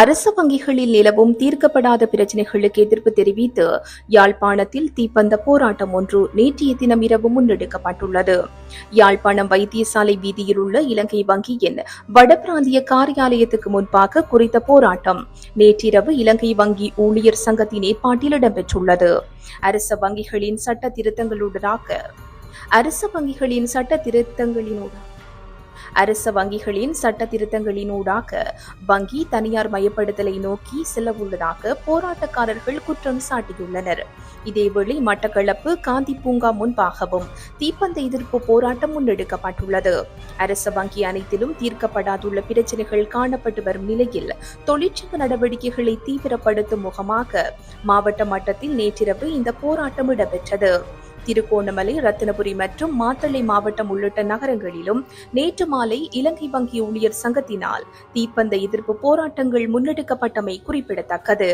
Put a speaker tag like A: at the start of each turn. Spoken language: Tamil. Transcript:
A: அரச வங்கிகளில் நிலவும் தீர்க்கப்படாத பிரச்சினைகளுக்கு எதிர்ப்பு தெரிவித்து யாழ்ப்பாணத்தில் தீப்பந்த போராட்டம் ஒன்று நேற்றைய தினம் இரவு முன்னெடுக்கப்பட்டுள்ளது. யாழ்ப்பாணம் வைத்தியசாலை வீதியில் உள்ள இலங்கை வங்கியின் வடபிராந்திய காரியாலயத்துக்கு முன்பாக குறித்த போராட்டம் நேற்றிரவு இலங்கை வங்கி ஊழியர் சங்கத்தின் ஏற்பாட்டில் இடம்பெற்றுள்ளது. அரச வங்கிகளின் சட்ட திருத்தங்களுடனாக அரச வங்கிகளின் சட்ட திருத்தங்களினூடாக அரச வங்கிகளின் சட்ட திருத்தங்களினூடாக வங்கி தனியார் மயப்படுத்தலை நோக்கி செல்லவுள்ளதாக போராட்டக்காரர்கள் குற்றம் சாட்டியுள்ளனர். இதேவேளை மட்டக்களப்பு காந்தி பூங்கா முன்பாகவும் தீப்பந்த எதிர்ப்பு போராட்டம் முன்னெடுக்கப்பட்டுள்ளது. அரச வங்கி அனைத்திலும் தீர்க்கப்படாதுள்ள பிரச்சினைகள் காணப்பட்டு வரும் நிலையில் தொழிற்சங்க நடவடிக்கைகளை தீவிரப்படுத்தும் முகமாக மாவட்ட மட்டத்தில் நேற்றிரவு இந்த போராட்டம் இடம்பெற்றது. திருகோணமலை ரத்தினபுரி மற்றும் மாத்தளை மாவட்டம் உள்ளிட்ட நகரங்களிலும் நேற்று மாலை இலங்கை வங்கி ஊழியர் சங்கத்தினால் தீப்பந்த எதிர்ப்பு போராட்டங்கள் முன்னெடுக்கப்பட்டமை குறிப்பிடத்தக்கது.